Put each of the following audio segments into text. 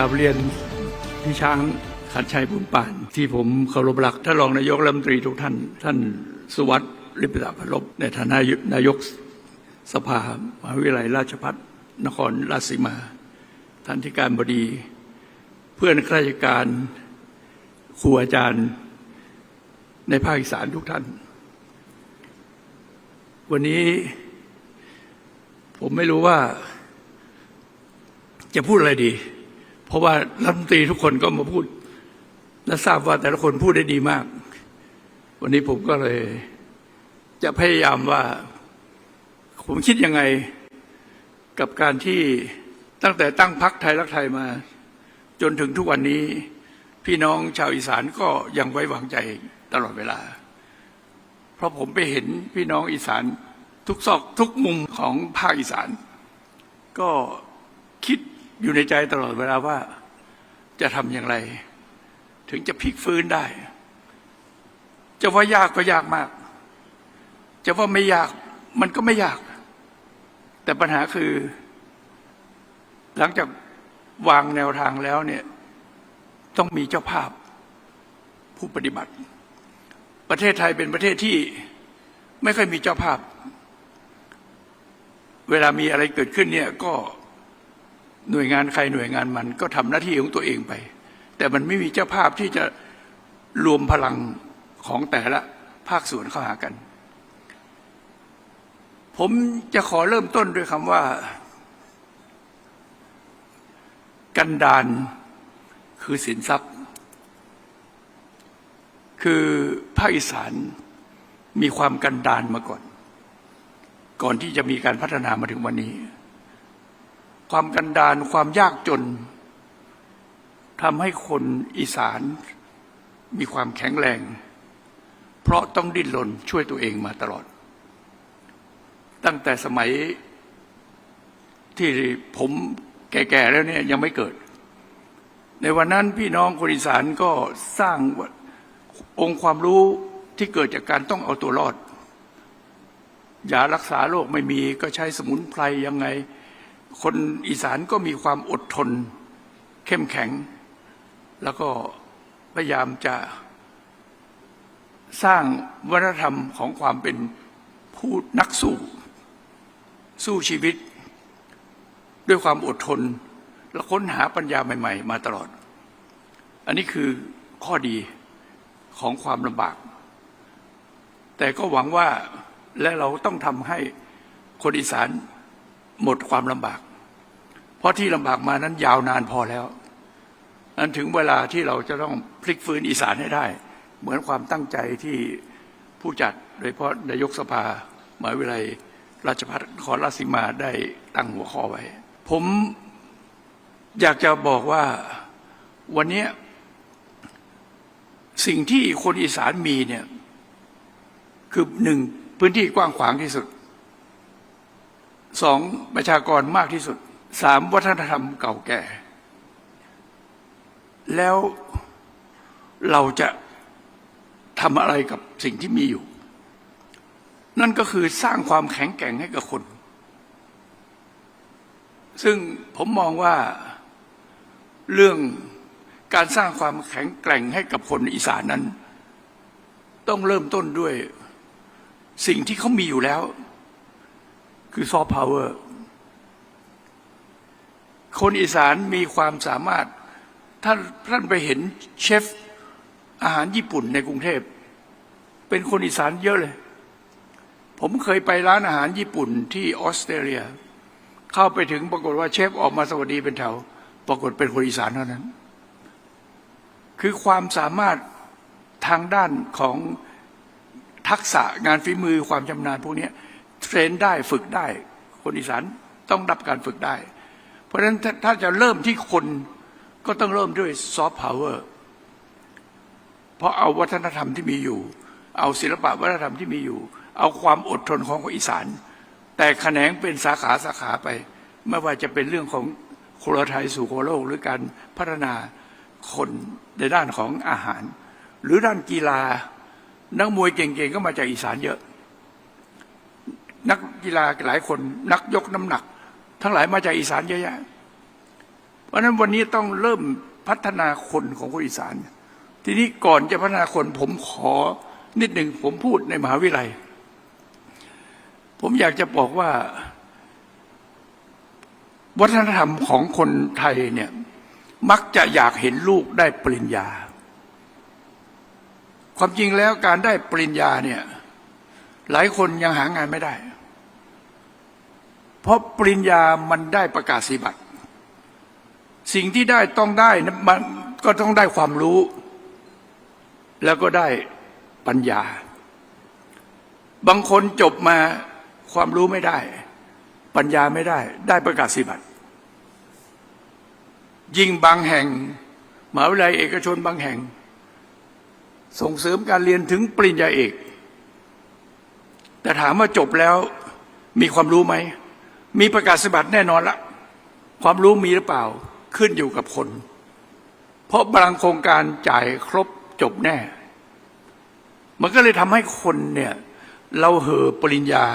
กราบเรียนพี่ช้างขัดชัยบุญป่าน ที่ผมเคารพรักท่านรองนายกรัฐมนตรีทุกท่าน ท่านสุวัสดิ์ลิปตาพลบในฐานะนายกสภามหาวิทยาลัยราชภัฏนครราชสีมา ท่านที่การบดี เพื่อนข้าราชการครูอาจารย์ในภาคอีสานทุกท่าน วันนี้ผมไม่รู้ว่าจะพูดอะไรดี เพราะว่ารัฐมนตรีทุกคนก็มาพูด และทราบว่าแต่ละคนพูดได้ดีมาก วันนี้ผมก็เลย จะพยายามว่า ผมคิดยังไงกับการที่ตั้งแต่ตั้งพักไทยรักไทยมา จนถึงทุกวันนี้ พี่น้องชาวอีสานก็ยังไว้วางใจตลอดเวลา เพราะผมไปเห็นพี่น้องอีสานทุกซอกทุกมุมของภาคอีสาน ก็ อยู่ในใจตลอดเวลาว่าจะทำอย่างไร ถึงจะพลิกฟื้นได้ จะว่ายากก็ยากมาก จะว่าไม่ยากมันก็ไม่ยาก แต่ปัญหาคือ หลังจากวางแนวทางแล้วเนี่ยต้องมีเจ้าภาพผู้ปฏิบัติ ประเทศไทยเป็นประเทศที่ไม่ค่อยมีเจ้าภาพ เวลามีอะไรเกิดขึ้นเนี่ยก็ หน่วยงานใครหน่วยงานมันก็ทำหน้าที่ของตัวเองไป แต่มันไม่มีเจ้าภาพที่จะรวมพลังของแต่ละภาคส่วนเข้าหากัน ผมจะขอเริ่มต้นด้วยคำว่า กันดานคือสินทรัพย์ คือภาคอีสานมีความกันดานมาก่อน ก่อนที่จะมีการพัฒนามาถึงวันนี้ ความกันดานความยากจนทำให้คนอีสานมีความแข็งแรง เพราะต้องดิ้นรนช่วยตัวเองมาตลอด ตั้งแต่สมัยที่ผมแก่ๆแล้วเนี่ยยังไม่เกิด ในวันนั้นพี่น้องคนอีสานก็สร้างองค์ความรู้ที่เกิดจากการต้องเอาตัวรอดยารักษาโรคไม่มีก็ใช้สมุนไพรยังไง คนอีสานก็มีความอดทน เข้มแข็ง แล้วก็พยายามจะสร้างวัฒนธรรมของความเป็นผู้นักสู้ สู้ชีวิต ด้วยความอดทน และค้นหาปัญญาใหม่ ๆ มาตลอด อันนี้คือข้อดีของความลำบาก แต่ก็หวังว่าและเราต้องทำให้คนอีสานหมดความลำบาก เพราะที่ลำบากมานั้นยาวนานพอแล้วนั้นถึงเวลาที่เราจะต้องพลิกฟื้นอีสานให้ได้ เหมือนความตั้งใจที่ผู้จัดโดยเฉพาะนายกสภามหาวิทยาลัยราชภัฏนครราชสีมาได้ตั้งหัวข้อไว้ ผมอยากจะบอกว่าวันนี้สิ่งที่คนอีสานมีเนี่ยคือหนึ่งพื้นที่กว้างขวางที่สุดสองประชากรมากที่สุด สามวัฒนธรรมเก่าแก่ แล้วเราจะทำอะไรกับสิ่งที่มีอยู่ นั่นก็คือสร้างความแข็งแกร่งให้กับคน ซึ่งผมมองว่าเรื่องการสร้างความแข็งแกร่งให้กับคนอีสานนั้น ต้องเริ่มต้นด้วยสิ่งที่เขามีอยู่แล้ว คือซอฟต์พาวเวอร์ คนอีสานมีความสามารถท่านท่านไปเห็นเชฟอาหารญี่ปุ่นในกรุงเทพ เป็นคนอีสานเยอะเลย ผมเคยไปร้านอาหารญี่ปุ่นที่ออสเตรเลีย เข้าไปถึงปรากฏว่าเชฟออกมาสวัสดีเป็นแถว ปรากฏเป็นคนอีสานเท่านั้น คือความสามารถทางด้านของทักษะงานฝีมือความชำนาญพวกนี้เทรนได้ฝึกได้ คนอีสานต้องรับการฝึกได้ เพราะฉะนั้นถ้าจะเริ่มที่คนก็ต้องเริ่มด้วยซอฟต์พาวเวอร์เพราะเอาวัฒนธรรมที่มีอยู่ เอาศิลปะวัฒนธรรมที่มีอยู่ เอาความอดทนของคนอีสาน แต่แขนงเป็นสาขาสาขาไป ไม่ว่าจะเป็นเรื่องของโคโลไทยสู่โคโลก หรือการพัฒนาคนในด้านของอาหาร หรือด้านกีฬา นักมวยเก่งๆก็มาจากอีสานเยอะ นักกีฬาหลายคนนักยกน้ำหนัก ทั้งหลายมาจากอีสานเยอะแยะ เพราะนั้นวันนี้ต้องเริ่มพัฒนาคนของคนอีสาน ทีนี้ก่อนจะพัฒนาคนผมขอนิดหนึ่งผมพูดในมหาวิทยาลัย ผมอยากจะบอกว่า วัฒนธรรมของคนไทยเนี่ยมักจะอยากเห็นลูกได้ปริญญา ความจริงแล้วการได้ปริญญาเนี่ยหลายคนยังหางานไม่ได้ เพราะปริญญามันได้ประกาศสีบัตรสิ่งที่ได้ต้องได้นะมันก็ต้องได้ความรู้ แล้วก็ได้ปัญญา บางคนจบมาความรู้ไม่ได้ ปัญญาไม่ได้ ได้ประกาศสีบัตรยิ่งบางแห่งมหาวิทยาลัยเอกชนบางแห่ง ส่งเสริมการเรียนถึงปริญญาเอก แต่ถามว่าจบแล้วมีความรู้ไหม มีประกาศบัตรแน่นอนละ ความรู้มีหรือเปล่าขึ้นอยู่กับคน เพราะบางโครงการจ่ายครบจบแน่ มันก็เลยทำให้คนเนี่ย เราเหอปริญญา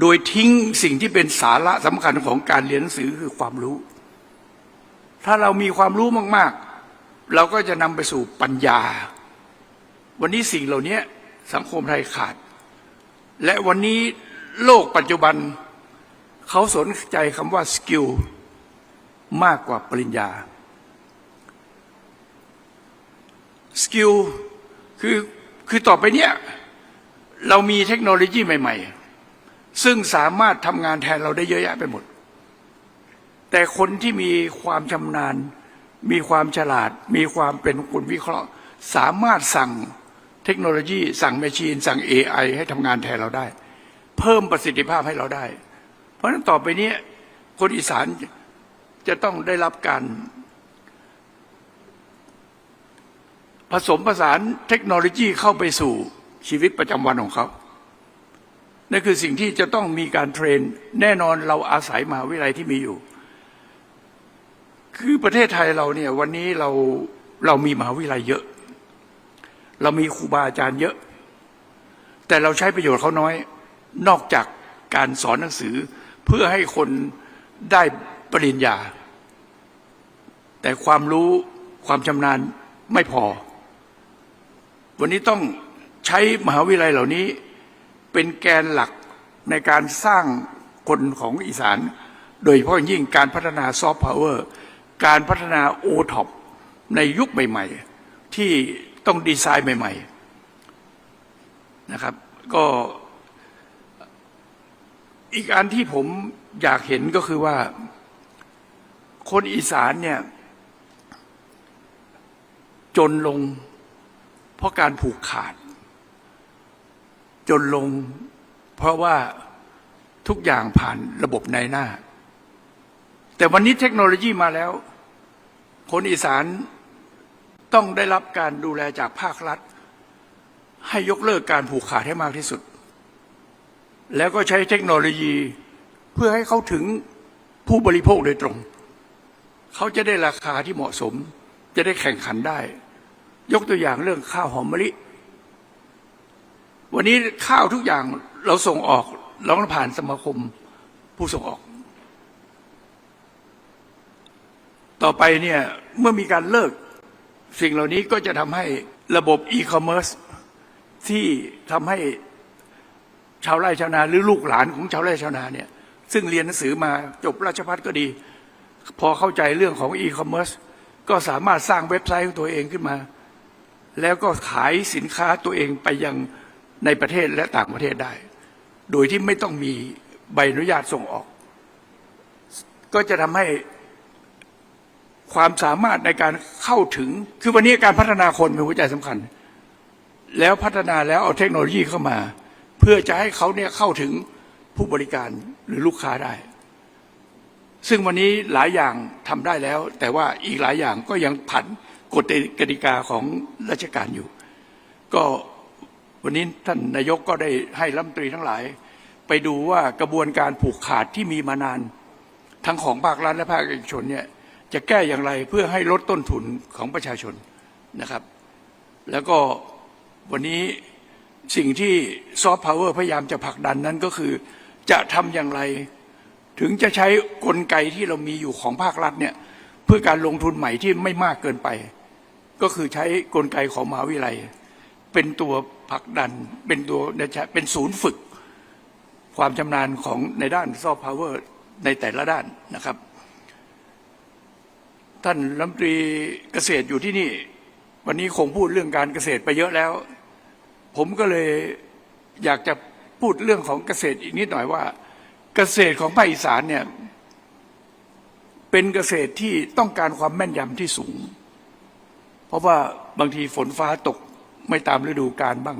โดยทิ้งสิ่งที่เป็นสาระสำคัญของการเรียนหนังสือคือความรู้ ถ้าเรามีความรู้มาก ๆ เราก็จะนำไปสู่ปัญญา วันนี้สิ่งเหล่านี้สังคมไทยขาด และวันนี้โลกปัจจุบัน เขาสนใจคำว่าสกิลมากกว่าปริญญาสกิลคือคือต่อไปเนี้ยเรามีเทคโนโลยีใหม่ ๆ ซึ่งสามารถทำงานแทนเราได้เยอะแยะไปหมด แต่คนที่มีความชำนาญ มีความฉลาด มีความเป็นคนวิเคราะห์ สามารถสั่งเทคโนโลยี สั่งแมชชีน สั่ง AI ให้ทำงานแทนเราได้ เพิ่มประสิทธิภาพให้เราได้ ราะฉะนั้นต่อไปนี้คนอีสานจะต้องได้รับการ ผสมผสานเทคโนโลยีเข้าไปสู่ชีวิตประจำวันของเขานั่นคือสิ่งที่จะต้องมีการเทรน แน่นอนเราอาศัยมหาวิทยาลัยที่มีอยู่ คือประเทศไทยเราเนี่ยวันนี้เราเรามีมหาวิทยาลัยเยอะ เรามีครูบาอาจารย์เยอะ แต่เราใช้ประโยชน์เขาน้อย นอกจากการสอนหนังสือ เพื่อให้คนได้ปริญญา แต่ความรู้ความชำนาญไม่พอ วันนี้ต้องใช้มหาวิทยาลัยเหล่านี้ เป็นแกนหลักในการสร้างคนของอีสาน โดยเฉพาะยิ่งการพัฒนาซอฟต์พาวเวอร์การพัฒนาโอท็อปในยุคใหม่ ๆ ที่ต้องดีไซน์ใหม่ ๆ นะครับ ก็ อีกอันที่ผมอยากเห็นก็คือว่า คนอีสานเนี่ย จนลง เพราะการผูกขาด จนลง เพราะว่าทุกอย่างผ่านระบบในหน้า แต่วันนี้เทคโนโลยีมาแล้ว คนอีสานต้องได้รับการดูแลจากภาครัฐ ให้ยกเลิกการผูกขาดให้มากที่สุด แล้วก็ใช้เทคโนโลยีเพื่อให้เขาถึงผู้บริโภคโดยตรง เขาจะได้ราคาที่เหมาะสม จะได้แข่งขันได้ ยกตัวอย่างเรื่องข้าวหอมมะลิ วันนี้ข้าวทุกอย่างเราส่งออกเราต้องผ่านสมาคมผู้ส่งออก ต่อไปเนี่ยเมื่อมีการเลิก สิ่งเหล่านี้ก็จะทำให้ระบบอีคอมเมิร์ซที่ทำให้ ชาวไร่ชาวนาหรือลูกหลานของชาวไร่ชาวนาเนี่ยซึ่งเรียนหนังสือมาจบราชพัฒก็ดี พอเข้าใจเรื่องของอีคอมเมิร์ซก็สามารถสร้างเว็บไซต์ของตัวเองขึ้นมา แล้วก็ขายสินค้าตัวเองไปยังในประเทศและต่างประเทศได้ โดยที่ไม่ต้องมีใบอนุญาตส่งออก ก็จะทำให้ความสามารถในการเข้าถึง คือวันนี้การพัฒนาคนเป็นหัวใจสำคัญ แล้วพัฒนาแล้วเอาเทคโนโลยีเข้ามา พื่อจะให้เขาเนี่ยเข้าถึงผู้บริการหรือลูกค้าได้ ซึ่งวันนี้หลายอย่างทำได้แล้ว แต่ว่าอีกหลายอย่างก็ยังผันกฎกติกาของราชการอยู่ ก็วันนี้ท่านนายกก็ได้ให้รัฐมนตรีทั้งหลาย ไปดูว่ากระบวนการผูกขาดที่มีมานาน ทั้งของภาครัฐและภาคเอกชนเนี่ยจะแก้อย่างไรเพื่อให้ลดต้นทุนของประชาชนนะครับ แล้วก็วันนี้ สิ่งที่ซอฟต์พาวเวอร์พยายามจะผลักดันนั้นก็คือ จะทำอย่างไร ถึงจะใช้กลไกที่เรามีอยู่ของภาครัฐเนี่ยเพื่อการลงทุนใหม่ที่ไม่มากเกินไป ก็คือใช้กลไกของมหาวิทยาลัย เป็นตัวผลักดันเป็นตัวเป็นศูนย์ฝึก ความชำนาญของในด้านซอฟต์พาวเวอร์ในแต่ละด้านนะครับ ท่านรัฐมนตรีเกษตรอยู่ที่นี่ วันนี้คงพูดเรื่องการเกษตรไปเยอะแล้ว ผมก็เลยอยากจะพูดเรื่องของเกษตรอีกนิดหน่อยว่า เกษตรของภาคอีสานเนี่ยเป็นเกษตรที่ต้องการความแม่นยำที่สูง เพราะว่าบางทีฝนฟ้าตกไม่ตามฤดูกาลบ้าง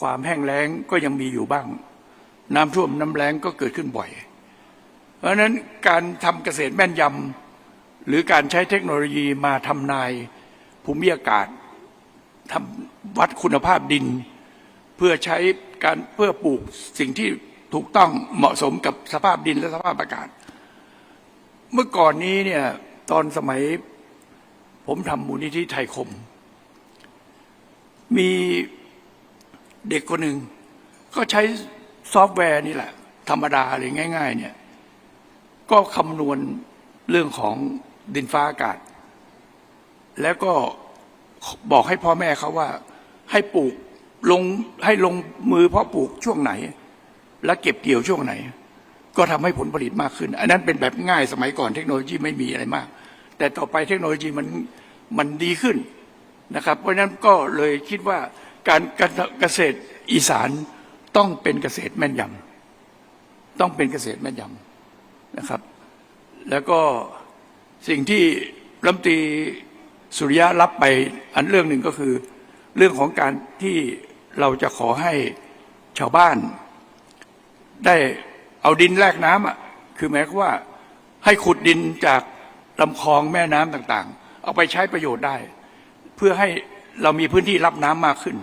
ความแห้งแล้งก็ยังมีอยู่บ้าง น้ำท่วมน้ำแล้งก็เกิดขึ้นบ่อย เพราะฉะนั้นการทำเกษตรแม่นยำหรือการใช้เทคโนโลยีมาทำนายภูมิอากาศ ทำวัดคุณภาพดิน เพื่อใช้การเพื่อปลูกสิ่งที่ถูกต้องเหมาะสมกับสภาพดินและสภาพอากาศ เมื่อก่อนนี้เนี่ยตอนสมัยผมทำมูลนิธิไทยคม มีเด็กคนหนึ่ง ก็ใช้ซอฟต์แวร์นี่แหละ ธรรมดาเลยง่าย ๆ เนี่ย ก็คำนวณเรื่องของดินฟ้าอากาศ แล้วก็ บอกให้พ่อแม่เขาว่า ให้ปลูกลงให้ลงมือเพาะปลูกช่วงไหน และเก็บเกี่ยวช่วงไหน ก็ทำให้ผลผลิตมากขึ้น อันนั้นเป็นแบบง่ายสมัยก่อนเทคโนโลยีไม่มีอะไรมาก แต่ต่อไปเทคโนโลยีมันมันดีขึ้นนะครับ เพราะฉะนั้นก็เลยคิดว่าการเกษตรอีสานต้องเป็นเกษตรแม่นยำต้องเป็นเกษตรแม่นยำนะครับ แล้วก็สิ่งที่รัฐมนตรี สุริยะรับไปอันเรื่องหนึ่งก็คือ เรื่องของการที่เราจะขอให้ชาวบ้าน ได้เอาดินแลกน้ำอะคือหมายความว่าให้ขุดดินจากลำคลองแม่น้ำต่างๆ เอาไปใช้ประโยชน์ได้ เพื่อให้เรามีพื้นที่รับน้ำมากขึ้น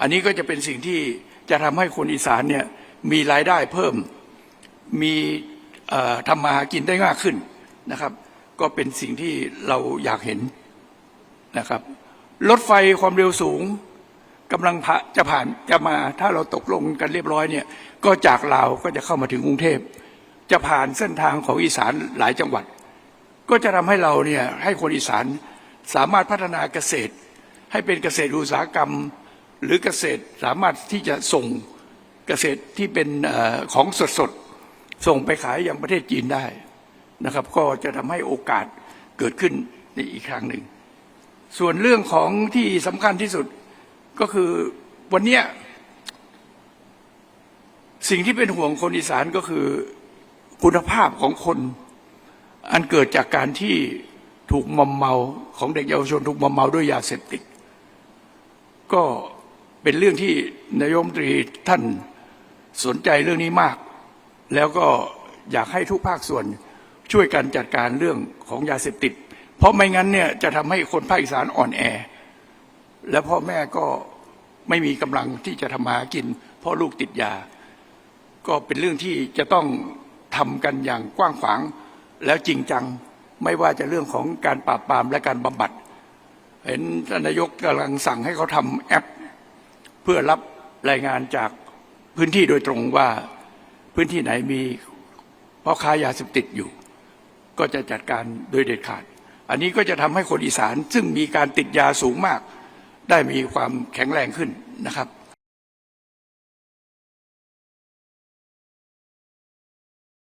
อันนี้ก็จะเป็นสิ่งที่จะทำให้คนอีสานเนี่ยมีรายได้เพิ่มมีทำมาหากินได้มากขึ้นนะครับ ก็เป็นสิ่งที่เราอยากเห็น นะครับ รถไฟความเร็วสูงกำลังจะผ่านจะมาถ้าเราตกลงกันเรียบร้อยเนี่ยก็จากลาวก็จะเข้ามาถึงกรุงเทพ จะผ่านเส้นทางของอีสานหลายจังหวัด ก็จะทำให้เราเนี่ยให้คนอีสานสามารถพัฒนาเกษตร ให้เป็นเกษตรอุตสาหกรรม หรือเกษตรสามารถที่จะส่งเกษตรที่เป็นของสดๆส่งไปขายย่างประเทศจีนได้นะครับ ก็จะทำให้โอกาสเกิดขึ้นในอีกครั้งหนึ่ง ส่วนเรื่องของที่สำคัญที่สุดก็คือวันนี้สิ่งที่เป็นห่วงคนอีสานก็คือคุณภาพของคน อันเกิดจากการที่ถูกมอมเมาของเด็กเยาวชนถูกมอมเมาด้วยยาเสพติด ก็เป็นเรื่องที่นายมตรีท่านสนใจเรื่องนี้มาก แล้วก็อยากให้ทุกภาคส่วนช่วยกันจัดการเรื่องของยาเสพติด ราะไม่งั้นเนี่ยจะทำให้คนภาคอีสานอ่อนแอ และพ่อแม่ก็ไม่มีกำลังที่จะทำมากิน เพราะลูกติดยา ก็เป็นเรื่องที่จะต้องทำกันอย่างกว้างขวางแล้วจริงจังไม่ว่าจะเรื่องของการปราบปรามและการบำบัด เห็นท่านนายกกำลังสั่งให้เขาทำแอป เพื่อรับรายงานจากพื้นที่โดยตรงว่าพื้นที่ไหนมีพ่อค้ายาเสพติดอยู่ ก็จะจัดการโดยเด็ดขาด อันนี้ก็จะทำให้คนอีสานซึ่งมีการติดยาสูงมาก ได้มีความแข็งแรงขึ้นนะครับ